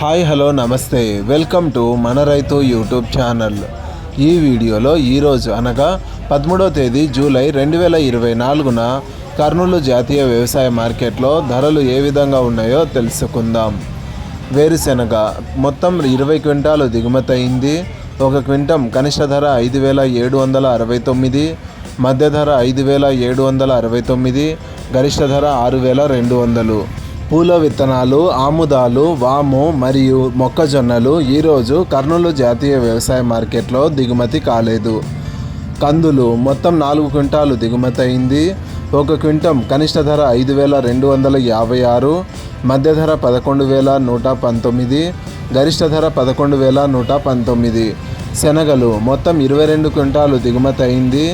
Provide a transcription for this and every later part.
Hi hello నమస్తే. Welcome to మన రైతు యూట్యూబ్ ఛానల్. ఈ వీడియోలో ఈరోజు అనగా పదమూడో తేదీ జూలై రెండు వేల ఇరవై నాలుగున కర్నూలు జాతీయ వ్యవసాయ మార్కెట్లో ధరలు ఏ విధంగా ఉన్నాయో తెలుసుకుందాం. వేరుశెనగ మొత్తం ఇరవై క్వింటాలు దిగుమతి అయింది. ఒక క్వింటం కనిష్ట ధర ఐదు వేల ఏడు వందల అరవై తొమ్మిది మధ్య ధర ఐదు వేల ఏడు వందల అరవై తొమ్మిది గరిష్ట ధర ఆరు వేల రెండు వందలు. పూల విత్తనాలు ఆముదాలు వాము మరియు మొక్కజొన్నలు ఈరోజు కర్నూలు జాతీయ వ్యవసాయ మార్కెట్లో దిగుమతి కాలేదు. కందులు మొత్తం నాలుగు క్వింటాలు దిగుమతి అయింది. ఒక క్వింటం కనిష్ట ధర ఐదు వేల రెండు వందల యాభై ఆరు మధ్య ధర పదకొండు వేల నూట పంతొమ్మిది గరిష్ట ధర పదకొండు వేల నూట పంతొమ్మిది. శనగలు మొత్తం ఇరవై రెండు క్వింటాలు దిగుమతి అయింది.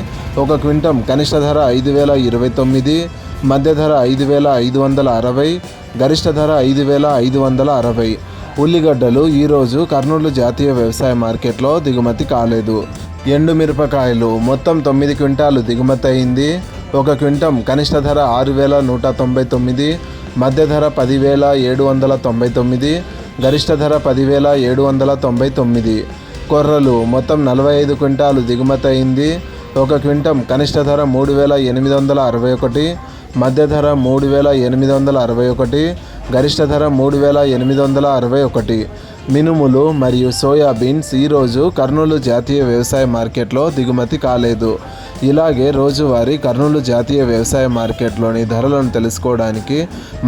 ఒక క్వింటం కనిష్ట ధర ఐదు వేల ఇరవై తొమ్మిది మధ్య ధర ఐదు వేల ఐదు వందల అరవై గరిష్ట ధర ఐదు వేల ఐదు వందల అరవై. ఉల్లిగడ్డలు ఈరోజు కర్నూలు జాతీయ వ్యవసాయ మార్కెట్లో దిగుమతి కాలేదు. ఎండు మిరపకాయలు మొత్తం తొమ్మిది క్వింటాలు దిగుమతి అయింది. ఒక క్వింటం కనిష్ట ధర ఆరు వేల నూట తొంభై తొమ్మిది మధ్య ధర పదివేల ఏడు వందల తొంభై తొమ్మిది గరిష్ట ధర పదివేల ఏడు వందల తొంభై తొమ్మిది. కొర్రలు మొత్తం నలభై ఐదు క్వింటాలు దిగుమతి అయింది. ఒక క్వింటం కనిష్ట ధర మూడు వేల ఎనిమిది వందల అరవై ఒకటి మధ్య ధర మూడు వేల ఎనిమిది వందల అరవై ఒకటి గరిష్ట ధర మూడు వేల ఎనిమిది వందల అరవై ఒకటి. మినుములు మరియు సోయాబీన్స్ ఈరోజు కర్నూలు జాతీయ వ్యవసాయ మార్కెట్లో దిగుమతి కాలేదు. ఇలాగే రోజువారీ కర్నూలు జాతీయ వ్యవసాయ మార్కెట్లోని ధరలను తెలుసుకోవడానికి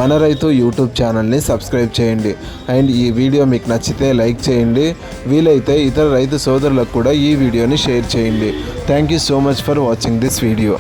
మన రైతు యూట్యూబ్ ఛానల్ని సబ్స్క్రైబ్ చేయండి. అండ్ ఈ వీడియో మీకు నచ్చితే లైక్ చేయండి. వీలైతే ఇతర రైతు సోదరులకు కూడా ఈ వీడియోని షేర్ చేయండి. Thank you so much for watching this video.